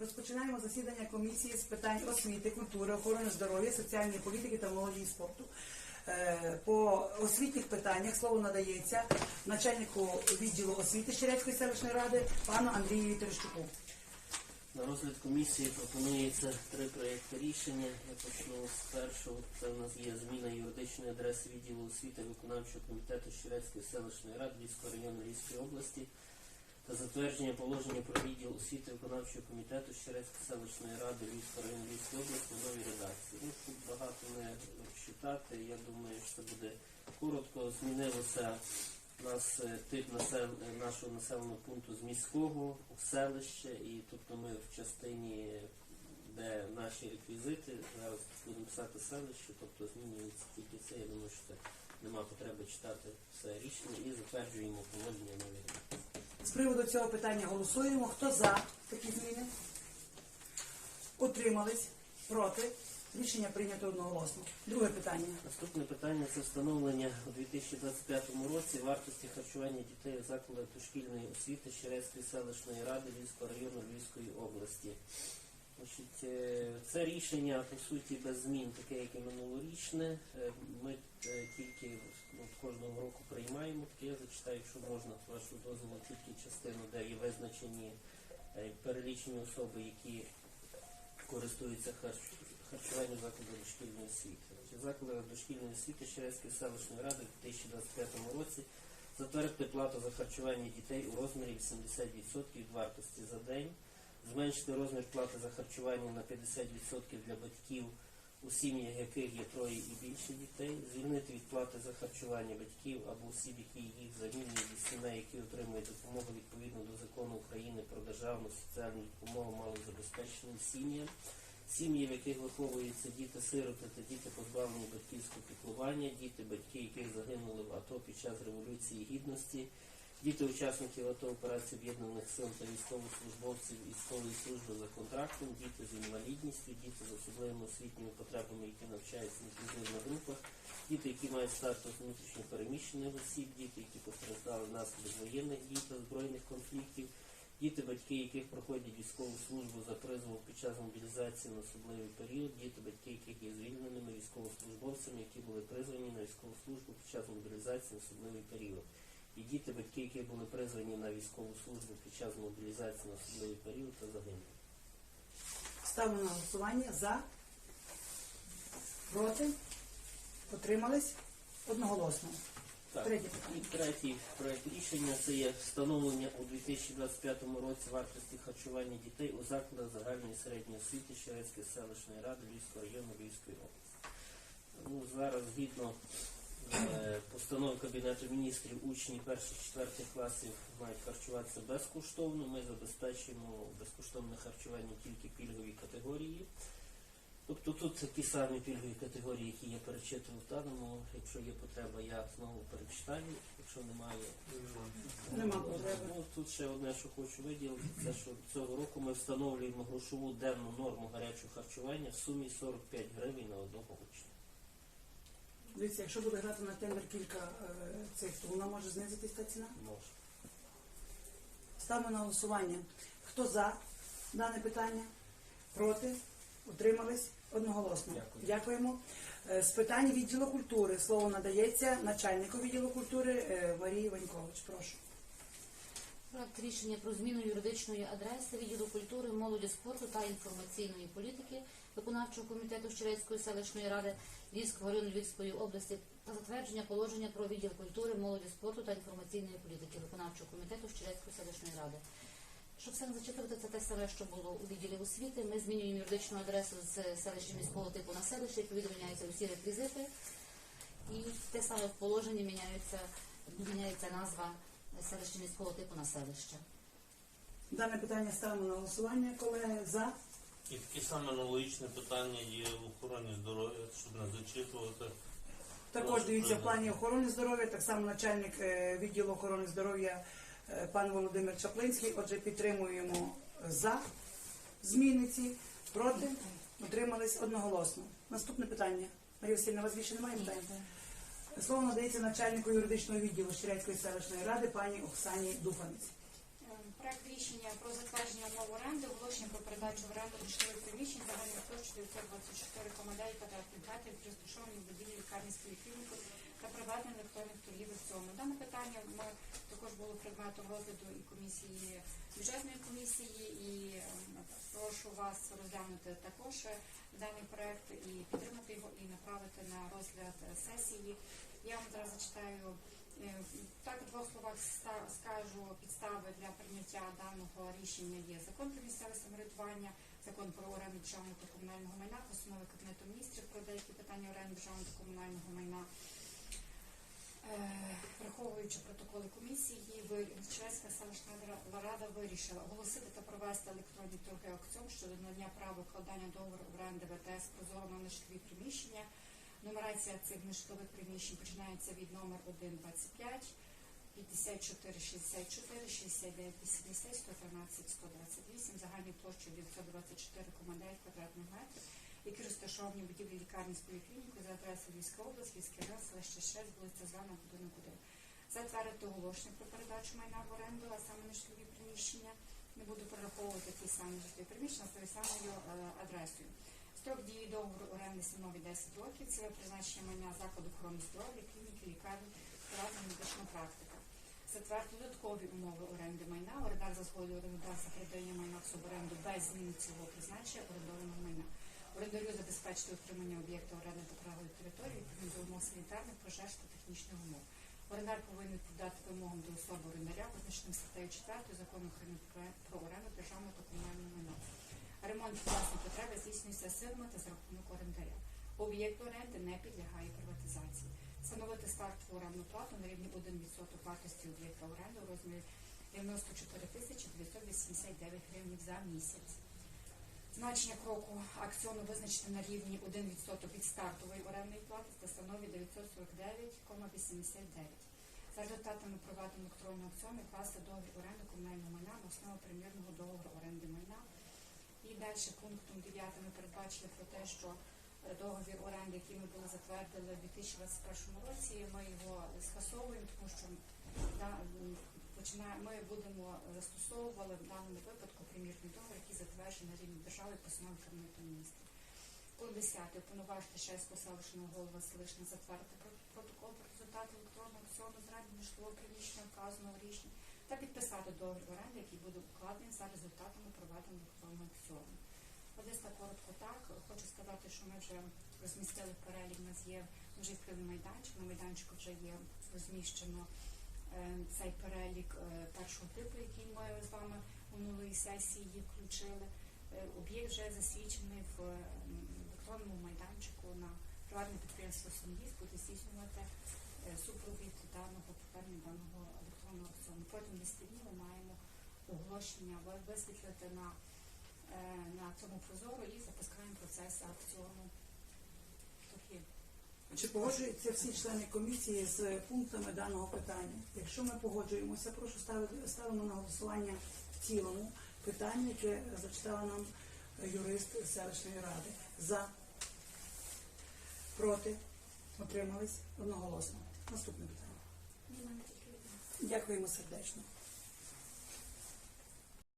Розпочинаємо засідання комісії з питань освіти, культури, охорони здоров'я, соціальної політики та молоді і спорту. Е, По освітніх питаннях слово надається начальнику відділу освіти Щерецької селищної ради пану Андрію Терещуку. На розгляд комісії пропонується три проєкти рішення. Я почну з першого. Це у нас є зміна юридичної адреси відділу освіти виконавчого комітету Щерецької селищної ради Львівського району Львівської області та затвердження положення про відділ освіти виконавчого комітету Щерецької селищної ради Львівського району Львівської області в новій редакції. Ну, тут багато не читати. Я думаю, що буде коротко. Змінилося нас е, тип насел... е, нашого населеного пункту з міського у селище, і тобто ми в частині, де наші реквізити, зараз будемо писати селище, тобто змінюється тільки це. Я думаю, що це нема потреби читати все рішення і затверджуємо положення нові редакції. З приводу цього питання голосуємо. Хто за такі зміни? Утримались? Проти? Рішення прийнято одноголосно. Друге питання. Наступне питання це встановлення у 2025 році вартості харчування дітей у закладах дошкільної освіти Щерецької селищної ради Львівського району Львівської області. Значить, е, це рішення по суті без змін, таке як і минулорічне. Е, Ми е, тільки ну, кожного року приймаємо таке. Я зачитаю, якщо можна, вашого дозволу, тільки частину, де є визначені перелічені особи, які користуються харч- харчуванням закладу дошкільної освіти. Заклади дошкільної освіти Щерецької селищної ради в 2025 році затвердити плату за харчування дітей у розмірі 80% вартості за день, зменшити розмір плати за харчування на 50% для батьків, у сім'ях яких є троє і більше дітей, звільнити від плати за харчування батьків або осіб, які їх замінюють від сімей, які отримують допомогу відповідно до закону України про державну соціальну допомогу малозабезпеченим сім'ям, сім'ї, в яких виховуються діти-сироти та діти позбавлені батьківського піклування, діти, батьки, яких загинули в АТО під час Революції Гідності, діти учасників АТО операції Об'єднаних Сил та військовослужбовців військової служби за контрактом, діти з інвалідністю, діти з особливими освітніми потребами, які навчаються в інклюзивних групах, діти, які мають статус внутрішньо переміщених осіб, діти, які постраждали внаслідок воєнних дій та збройних конфліктів, діти, батьки, яких проходять військову службу за призовом під час мобілізації на особливий період, діти, батьки, яких є звільненими військовослужбовцями, які були призвані на військову службу під час мобілізації на особливий період. І діти, батьки, які були призвані на військову службу під час мобілізації на особливий період та загинули. Ставлю на голосування за, проти, утримались одноголосно. Так, і третій проект рішення це є встановлення у 2025 році вартості харчування дітей у закладах загальної середньої освіти Щерецької селищної ради Львівського району Львівської області. Ну, зараз згідно е, постанови Кабінету міністрів учні перших четвертих класів мають харчуватися безкоштовно. Ми забезпечуємо безкоштовне харчування тільки пільгові категорії. Тобто тут такі самі пільгові категорії, які я перечитував в даному. Якщо є потреба, я знову перечитаю. Якщо немає, Нема. Ну, тут ще одне, що хочу виділити, це що цього року ми встановлюємо грошову денну норму гарячого харчування в сумі 45 гривень на одного учня. Дивіться, якщо буде грати на тендер кілька е, цих, то вона може знизитись та ціна. Може. Ставимо на голосування. Хто за дане питання? Проти? Утримались? Одноголосно. Дякую. Дякуємо. Е, З питань відділу культури слово надається начальнику відділу культури е, Марії Ванькович. Прошу. Проект рішення про зміну юридичної адреси відділу культури, молоді, спорту та інформаційної політики виконавчого комітету Щерецької селищної ради Львівського району Львівської області та затвердження положення про відділ культури, молоді, спорту та інформаційної політики виконавчого комітету Щерецької селищної ради. Щоб все не зачитувати, це те саме, що було у відділі освіти. Ми змінюємо юридичну адресу з селища міського типу на селище, відповідно міняються усі реквізити. І те саме в положенні міняється, міняється назва селища міського типу на селище. Дане питання ставимо на голосування. Колеги за. І таке саме аналогічне питання є в охороні здоров'я, щоб не зачитувати. Також дивіться в плані охорони здоров'я, так само начальник е, відділу охорони здоров'я е, пан Володимир Чаплинський. Отже, підтримуємо за зміни ці, проти, утримались одноголосно. Наступне питання. Марія Васильівна, у вас більше немає питань? Слово надається начальнику юридичного відділу Щерецької селищної ради пані Оксані Духанець. Проект рішення про затвердження умов оренди, оголошення про передачу в оренду житлових приміщень загальною площею 924,9 квадратних метрів, розташовані в будівлі лікарні з поліклінікою та приватних електронних торгівель в цьому. Дане питання ми також було предметом розгляду і комісії бюджетної комісії, і ем, прошу вас розглянути також даний проект і підтримати його і направити на розгляд сесії. Я вам зараз зачитаю так у двох словах скажу підстави для прийняття даного рішення є закон про місцеве самоврядування, закон про оренду державного та комунального майна, постанови Кабінету міністрів про деякі питання оренди державного та комунального майна. Е, Враховуючи протоколи комісії, Чернівська селищна ра- рада вирішила оголосити та провести електронні торги аукціон щодо надання права укладання договору оренди ВТС прозоро на нежитлові приміщення. Нумерація цих нежитлових приміщень починається від номер 125, 54, 64, 69, 80, 113, 128, загальною площею 924,9 квадратних метрів, які розташовані в будівлі лікарні з поліклінікою за адресою Львівська область, Львівський район, селище 6, вулиця Звана, будинок 1. Затвердити оголошення про передачу майна в оренду, а саме нежитлові приміщення. Не буду перераховувати ті самі житлові приміщення з тою самою е, адресою. Строк дії договору оренди становить 10 років. Ціле призначення майна закладу охорони здоров'я, клініки, лікарні, приватна медична практика. Затвердити додаткові умови оренди майна. Орендар за згодою орендодавця передає майна в суборенду без зміни цілого призначення орендованого майна. Орендарю забезпечити утримання об'єкта оренди та правої території відповідно до умов санітарних, пожеж та технічних умов. Орендар повинен відповідати вимогам до особи орендаря, визначеним статтею 4 закону України про оренду державного та комунального майна. Ремонт власної потреби здійснюється силами та за рахунок орендаря. Об'єкт оренди не підлягає приватизації. Встановити стартову орендну плату на рівні 1% вартості об'єкта оренди у розмірі 94 тисячі 989 гривень за місяць. Значення кроку акціону визначити на рівні 1% від стартової орендної плати та становить 949,89. За результатами проведеного електронного аукціону класи договір оренди комунального майна на основі примірного договору оренди майна. І далі пунктом 9 ми передбачили про те, що договір оренди, який ми були затвердили у 2021 році, ми його скасовуємо, тому що ми будемо застосовували в даному випадку примірний договір, який затверджений на рівні держави постанови Кабінету міністрів. Пункт 10. Уповноважити Шеського селищного голови селищна затвердити протокол про результати електронного аукціону з раді житлового приміщення вказаного рішення та підписати договір оренди, який буде укладений за результатами проведеного електронного аукціону. Одесь коротко так. Хочу сказати, що ми вже розмістили перелік, у нас є вже відкритий майданчик. На майданчику вже є розміщено е, цей перелік е, першого типу, який ми з вами у минулої сесії включили. Е, Об'єкт вже засвідчений в електронному майданчику на приватне підприємство «Сумгіз» буде здійснювати супровід даного повернення даного електронного аукціону. Протягом 10 днів ми маємо оголошення висвітлити на, е, на цьому прозоро і запускаємо процес аукціону. Чи погоджуються всі члени комісії з пунктами даного питання? Якщо ми погоджуємося, прошу ставити ставимо на голосування в цілому питання, яке зачитала нам юрист селищної ради. За, проти, отримались одноголосно. Наступне питання. Дякуємо сердечно.